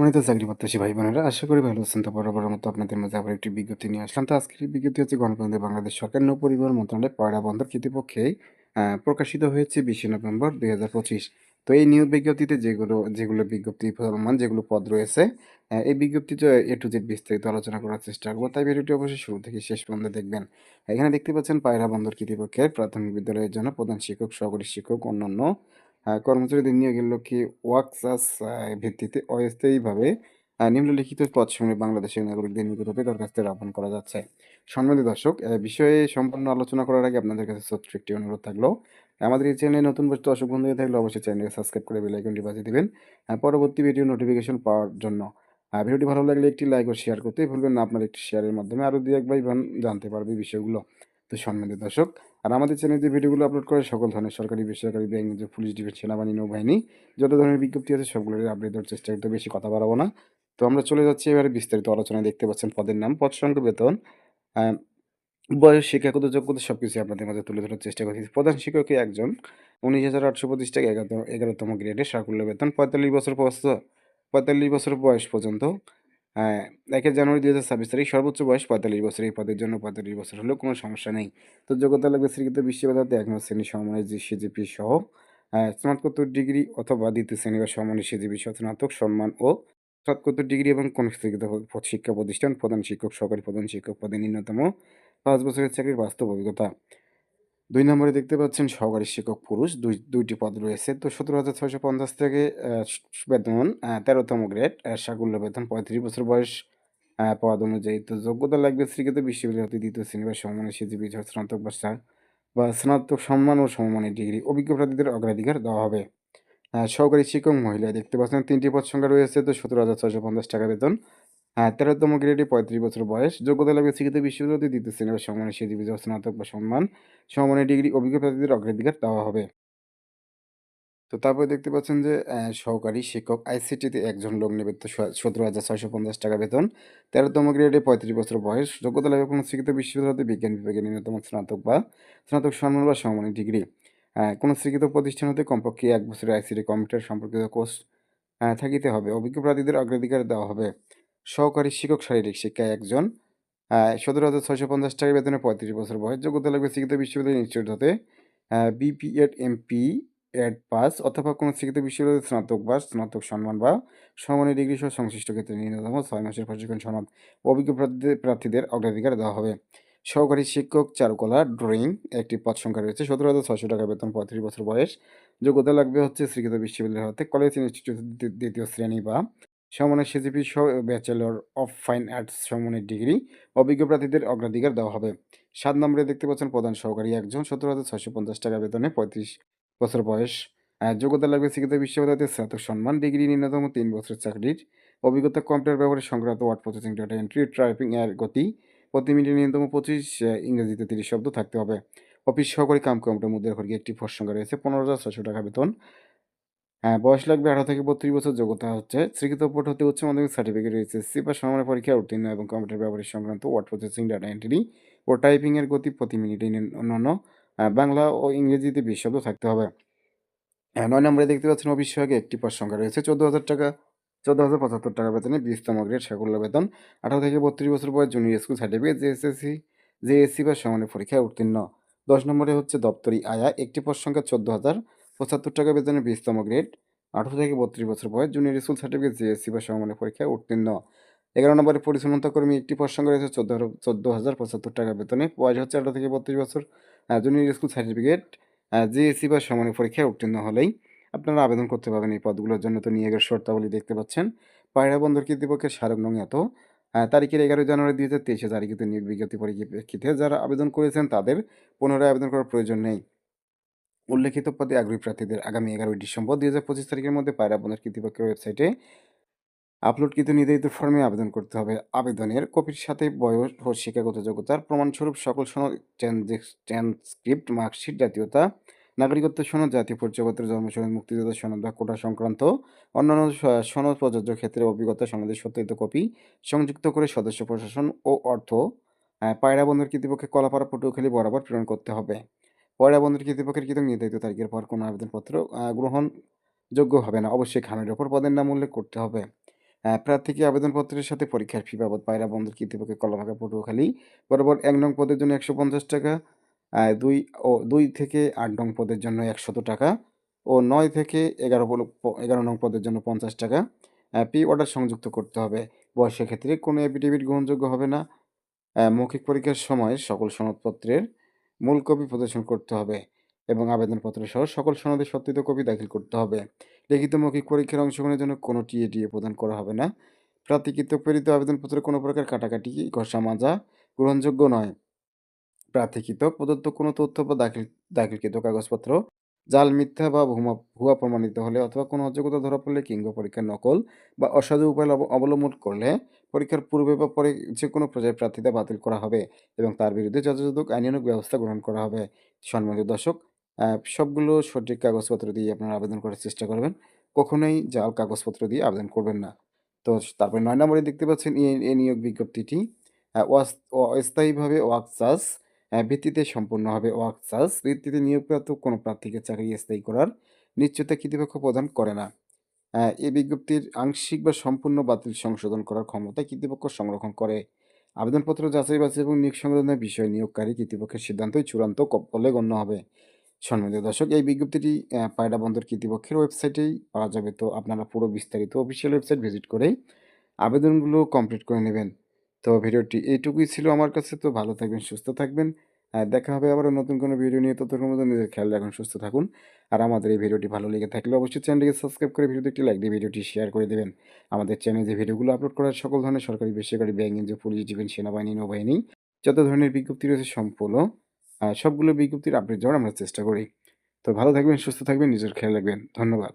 সম্মানিত চাকরি প্রত্যাশী ভাই বোনেরা, আশা করি ভালো আছেন। তো বরাবরের মতো আপনাদের মাঝে আবার একটি বিজ্ঞপ্তি নিয়ে আসলাম। তো আজকের বিজ্ঞপ্তি হচ্ছে গণপ্রজাতন্ত্রী বাংলাদেশ সরকার নৌ পরিবহন মন্ত্রণালয় পয়লা বন্দর কর্তৃপক্ষে প্রকাশিত হয়েছে বিশে নভেম্বর দুই হাজার পঁচিশ। তো এই নিয়োগ বিজ্ঞপ্তিতে যেগুলো যেগুলো বিজ্ঞপ্তি প্রমাণ, যেগুলো পদ রয়েছে এই বিজ্ঞপ্তিতে এ টু জেড বিস্তারিত আলোচনা করার চেষ্টা করব। তাই ভিডিওটি অবশ্যই শুরু থেকে শেষ পর্যন্ত দেখবেন। এখানে দেখতে পাচ্ছেন পায়রা বন্দর কর্তৃপক্ষের প্রাথমিক বিদ্যালয়ের জন্য প্রধান শিক্ষক, সহকারী শিক্ষক, অন্যান্য কর্মচারীদের নিয়োগের লক্ষ্যে ওয়ার্কসাস ভিত্তিতে অস্থায়ীভাবে নিম্নলিখিত পদসমূহে বাংলাদেশের নাগরিকদের নিকট হতে দরখাস্তের আহ্বান করা যাচ্ছে। সম্মানিত দর্শক, বিষয়ে সম্পূর্ণ আলোচনা করার আগে আপনাদের কাছে ছোট্ট একটি অনুরোধ থাকল। আমাদের এই চ্যানেলে নতুন বস্তু দর্শক বন্ধু হয়ে থাকলে অবশ্যই চ্যানেলকে সাবস্ক্রাইব করে বেল আইকনটি বাজিয়ে দিবেন। পরবর্তী ভিডিও নোটিফিকেশন পাওয়ার জন্য। ভিডিওটি ভালো লাগলে একটি লাইক ও শেয়ার করতেই ভুলবেন না। আপনার একটি শেয়ারের মাধ্যমে আরও ২-১ ভাই জানতে পারবে বিষয়গুলো। তো সম্মানিত দর্শক, আর আমাদের চ্যানেলে যে ভিডিওগুলো আপলোড করে সকল ধরনের সরকারি, বেসরকারি ব্যাংক, যে পুলিশ, ডিফেন্স, সেনাবাহিনী, নৌবাহিনী যত ধরনের বিজ্ঞপ্তি আছে সবগুলোরই আপডেট দেওয়ার চেষ্টা করতে বেশি কথা বাড়াবো না। তো আমরা চলে যাচ্ছি এবারে বিস্তারিত আলোচনায় দেখতে পাচ্ছেন পদের নাম, পদ সংখ্যা, বেতন, বয়স, শিক্ষাগত যোগ্যতা সবকিছুই আপনাদের মাঝে তুলে ধরার চেষ্টা করতেছি। প্রধান শিক্ষকই একজন ১৯,৮২৫ টাকা ১১ ১১তম গ্রেডে সাকুল্য বেতন ৪৫ বছর পর্যন্ত ৪৫ বছর বয়স পর্যন্ত। আ ১ জানুয়ারি ২০২৬ তারিখ সর্বোচ্চ বয়স ৪৫ বছর। এই পদের জন্য ৪৫ বছর হলেও কোনো সমস্যা নেই। তো যোগ্যতা লাগবে স্বীকৃত বিশ্ববিদ্যালয়তে ১ নং শ্রেণি সমমানের জি সিজিপি সহ স্নাতকোত্তর ডিগ্রি অথবা দ্বিতীয় শ্রেণি বা সমমানের সিজিপি স্নাতক সম্মান ও স্নাতকোত্তর ডিগ্রি এবং কোন স্বীকৃত শিক্ষা প্রতিষ্ঠান প্রধান শিক্ষক, সহকারী প্রধান শিক্ষক পদে ন্যূনতম ৫ বছরের চাকরির বাস্তব অভিজ্ঞতা। ২ নম্বরে দেখতে পাচ্ছেন সহকারী শিক্ষক পুরুষ দুই দুইটি পদ রয়েছে। তো ১৭,৬৫০ থেকে আ বেতন আ ১৩ তম গ্রেড সাকুল্য বেতন ৩৫ বছর বয়স পদ অনুযায়ী। তো যোগ্যতা লাগবে স্বীকৃত বিশ্ববিদ্যালয় হতে দ্বিতীয় শ্রেণি বা সমমানের সিজিপি স্নাতক বা বা স্নাতক সম্মান ও সমমানের ডিগ্রি। অভিজ্ঞ প্রার্থীদের অগ্রাধিকার দেওয়া হবে। সহকারী শিক্ষক মহিলা দেখতে পাচ্ছেন তিনটি পদ সংখ্যা রয়েছে তো ১৭,৬৫০ টাকা বেতন। আ ১৩ গ্রেডে ৩৫ বছর বয়স। যোগ্যতা লাগবে শিক্ষিত বিশ্ববিদ্যালয় দ্বিতীয় শ্রেণি বা সমমানের সহ স্নাতক বা সম্মান সমমানের ডিগ্রি। অভিজ্ঞ প্রার্থীদের অগ্রাধিকার দেওয়া হবে। তো তারপরে দেখতে পাচ্ছেন যে সহকারী শিক্ষক আইসিটিতে একজন লোক নেবে তো সতেরো হাজার ছয়শো পঞ্চাশ টাকা বেতন। ১৩ তম গ্রেডে ৩৫ বছর বয়স। যোগ্যতা লাগবে কোনো স্বীকৃত বিশ্ববিদ্যালয় হতে বিজ্ঞান বিভাগে ন্যূনতম স্নাতক বা স্নাতক সম্মান বা সমমানের ডিগ্রি। কোনো স্বীকৃত প্রতিষ্ঠান হতে কমপক্ষে এক বছরের আইসিটি কম্পিউটার সম্পর্কিত কোর্স থাকিতে হবে। অভিজ্ঞ প্রার্থীদের অগ্রাধিকার দেওয়া হবে। সহকারী শিক্ষক শারীরিক শিক্ষায় একজন সতেরো হাজার ছয়শো পঞ্চাশ টাকা বেতনে ৩৫ বছর বয়স। যোগ্যতা লাগবে স্বীকৃত বিশ্ববিদ্যালয় ইনস্টিটিউট হতে বিপিএড, এমপি এড পাস অথবা কোনো স্বীকৃত বিশ্ববিদ্যালয়ের স্নাতক বা স্নাতক সম্মান বা সমমানের ডিগ্রি সহ সংশ্লিষ্ট ক্ষেত্রে ন্যূনতম ছয় মাসের প্রশিক্ষণ সনদ। অভিজ্ঞ প্রার্থীদের অগ্রাধিকার দেওয়া হবে। সহকারী শিক্ষক চারুকলা, ড্রয়িং একটি পদ সংখ্যা রয়েছে। ১৭,৬০০ টাকা বেতন ৩৫ বছর বয়স। যোগ্যতা লাগবে হচ্ছে স্বীকৃত বিশ্ববিদ্যালয় হতে কলেজ ইনস্টিটিউট দ্বিতীয় শ্রেণি বা সমমানের সিজিপি সহ ব্যাচেলর অফ ফাইন আর্টস সমমানের ডিগ্রি। অভিজ্ঞ প্রার্থীদের অগ্রাধিকার দেওয়া হবে। সাত নম্বরে দেখতে পাচ্ছেন প্রধান সহকারী একজন ১৭,৬৫০ টাকা বেতনে ৩৫ বছর বয়স। যোগ্যতা লাগবে স্বীকৃত বিশ্ববিদ্যালয় হতে স্নাতক সম্মান ডিগ্রি ন্যূনতম তিন বছরের চাকরির। অভিজ্ঞতা কম্পিউটার ব্যবহার সংক্রান্ত word processing, data entry, typing এর গতি প্রতি মিনিটে ন্যূনতম পঁচিশ ইংরেজিতে ৩০ শব্দ থাকতে হবে। অফিস সহকারী কাম কম্পিউটার মুদ্রাক্ষরিক একটি পদ সংখ্যা রয়েছে ১৫,৬০০ টাকা বেতন। হ্যাঁ, বয়স লাগবে ১৮ থেকে ৩২ বছর। যোগ্যতা হচ্ছে স্বীকৃত বোর্ড হতে উচ্চ মাধ্যমিক সার্টিফিকেট, এইচএসসি বা সমমানের পরীক্ষায় উত্তীর্ণ এবং কম্পিউটার ব্যবহার সংক্রান্ত ওয়ার্ড প্রসেসিং, ডাটা এন্ট্রি ও টাইপিং এর গতি প্রতি মিনিটে অন্যান্য বাংলা ও ইংরেজিতে ২০ শব্দ থাকতে হবে। ৯ নম্বরে দেখতে পাচ্ছেন অফিস সহায়ক একটি পদ সংখ্যা রয়েছে ১৪,০০০ টাকা ১৪,০৭৫ টাকা বেতনে ২০ তম গ্রেড সাকুল্য বেতন। ১৮ থেকে ৩২ বছর বয়স junior school certificate, JSSC JSC বা সমমানের পরীক্ষায় উত্তীর্ণ। ১০ নম্বরে হচ্ছে দপ্তরি আয়া একটি পদ সংখ্যা ১৪,০৭৫ টাকা বেতনের ২০ তম গ্রেড। ১৮ থেকে ৩২ বছর বয়স জুনিয়র স্কুল সার্টিফিকেট, জেএসসি বা সমমানের পরীক্ষায় উত্তীর্ণ। ১১ নম্বরে পরিচ্ছন্নতা কর্মী একটি সংখ্যা রয়েছে ১৪ ১৪,০৭৫ টাকা বেতনে। বয়স হচ্ছে ১৮ থেকে ৩২ বছর। জুনিয়র স্কুল সার্টিফিকেট, জেএসসি বা সমমানের পরীক্ষায় উত্তীর্ণ হলেই আপনারা আবেদন করতে পারবেন এই পদগুলোর জন্য। তো নিয়োগের শর্তাবলী দেখতে পাচ্ছেন। পায়রা বন্দর কর্তৃপক্ষের স্মারক নং এত তারিখের ১১ জানুয়ারি ২০২৩ এ জারিকৃত নিয়োগ বিজ্ঞপ্তি পরিপ্রেক্ষিতে যারা আবেদন করেছেন তাদের পুনরায় আবেদন করার প্রয়োজন নেই। উল্লেখিত পদে আগ্রহী প্রার্থীদের আগামী ১১ ডিসেম্বর ২০২৫ তারিখের মধ্যে পায়রা বন্দর কর্তৃপক্ষের ওয়েবসাইটে আপলোডকৃত নির্ধারিত ফর্মে আবেদন করতে হবে। আবেদনের কপির সাথে বয়স ও শিক্ষাগত যোগ্যতার প্রমাণস্বরূপ সকল সনদ, ট্রান্সক্রিপ্ট, মার্কশিট, জাতীয়তা, নাগরিকত্ব সনদ, জাতীয় পরিচয়পত্র, জন্ম সনদ, মুক্তিযোদ্ধা সনদ বা কোটা সংক্রান্ত অন্যান্য সনদ প্রযোজ্য ক্ষেত্রে অভিজ্ঞতা সনদের সত্যায়িত কপি সংযুক্ত করে সদস্য প্রশাসন ও অর্থ পায়রা বন্দর কর্তৃপক্ষে কলাপাড়া পটুয়াখালী বরাবর প্রেরণ করতে হবে। পায়রা বন্দর কর্তৃপক্ষের কৃতক নির্ধারিত তারিখের পর কোনো আবেদনপত্র আ গ্রহণযোগ্য হবে না। অবশ্যই খামের ওপর পদের নাম উল্লেখ করতে হবে। প্রার্থীকে আবেদনপত্রের সাথে পরীক্ষার ফি বাবদ পায়রা বন্দর কর্তৃপক্ষের কলাবাগা পটুয়াখালী বরাবর এক নং পদের জন্য ৳১৫০ টাকা, দুই ও দুই থেকে আট নং পদের জন্য ৳১০০ টাকা ও নয় থেকে ১১ পল প ১১ নং পদের জন্য ৳৫০ টাকা পে অর্ডার সংযুক্ত করতে হবে। বয়সের ক্ষেত্রে কোনো এফিডেভিট গ্রহণযোগ্য হবে না। মৌখিক পরীক্ষার সময় সকল সনদপত্রের মূল কপি প্রদর্শন করতে হবে এবং আবেদনপত্র সহ সকল সনদে সত্যায়িত কপি দাখিল করতে হবে। লিখিত মৌখিক পরীক্ষার অংশগ্রহণের জন্য কোনো টিএ-টিএ প্রদান করা হবে না। প্রার্থীকৃত প্রেরিত আবেদনপত্রে কোনো প্রকার কাটাকাটি, ঘষা-মাজা গ্রহণযোগ্য নয়। প্রার্থীকৃত প্রদত্ত কোনো তথ্য বা দাখিল দাখিলকৃত কাগজপত্র জাল, মিথ্যা বা ভুমা ভুয়া প্রমাণিত হলে অথবা কোনো অযোগ্যতা ধরা পড়লে কিংবা পরীক্ষার নকল বা অসাধু উপায় অব অবলম্বন করলে পরীক্ষার পূর্বে বা পরে যে কোনো পর্যায়ে প্রার্থিতা বাতিল করা হবে এবং তার বিরুদ্ধে যথাযথ আইনানুগ ব্যবস্থা গ্রহণ করা হবে। সম্মানিত দর্শক, সবগুলো সঠিক কাগজপত্র দিয়ে আপনারা আবেদন করার চেষ্টা করবেন। কখনোই জাল কাগজপত্র দিয়ে আবেদন করবেন না। তো তারপরে ৯ নম্বরে দেখতে পাচ্ছেন এ নিয়োগ বিজ্ঞপ্তিটি অস্থায়ীভাবে ওয়ার্ক চার্জ আ ভিত্তিতে সম্পূর্ণ হবে। ওয়ার্ক চার্জ ভিত্তিতে নিয়োগপ্রাপ্ত কোনো প্রার্থীকে চাকরি স্থায়ী করার নিশ্চয়তা কর্তৃপক্ষ প্রদান করে না। এই বিজ্ঞপ্তির আংশিক বা সম্পূর্ণ বাতিল সংশোধন করার ক্ষমতা কর্তৃপক্ষ সংরক্ষণ করে। আবেদনপত্র যাচাই-বাছাই এবং নিয়োগ সংক্রান্ত বিষয়ে নিয়োগকারী কর্তৃপক্ষের সিদ্ধান্তই চূড়ান্ত বলে গণ্য হবে। সম্মানিত দর্শক, এই বিজ্ঞপ্তিটি পায়রা বন্দর কর্তৃপক্ষের ওয়েবসাইটেই পাওয়া যাবে। তো আপনারা পুরো বিস্তারিত অফিসিয়াল ওয়েবসাইট ভিজিট করেই আবেদনগুলো কমপ্লিট করে নেবেন। তো ভিডিওটি এইটুকুই ছিল আমার কাছে। তো ভালো থাকবেন, সুস্থ থাকবেন। আ দেখা হবে আবারও নতুন কোনো ভিডিও নিয়ে। ততক্ষণ পর্যন্ত নিজের খেয়াল রাখুন, সুস্থ থাকুন। আর আমাদের এই ভিডিওটি ভালো লেগে থাকলে অবশ্যই চ্যানেলটিকে সাবস্ক্রাইব করে ভিডিওতে একটি লাইক দিয়ে ভিডিওটি শেয়ার করে দেবেন। আমাদের চ্যানেলে যে ভিডিওগুলো আপলোড করা হয় সকল ধরনের সরকারি, বেসরকারি, ব্যাংক, এনজিও, পুলিশ, ডিফেন্স, সেনাবাহিনী, নৌবাহিনী যত ধরনের বিজ্ঞপ্তি রয়েছে সম্পূর্ণ সবগুলো বিজ্ঞপ্তির আপডেট দেওয়ার আমরা চেষ্টা করি। তো ভালো থাকবেন, সুস্থ থাকবেন, নিজের খেয়াল রাখবেন। ধন্যবাদ।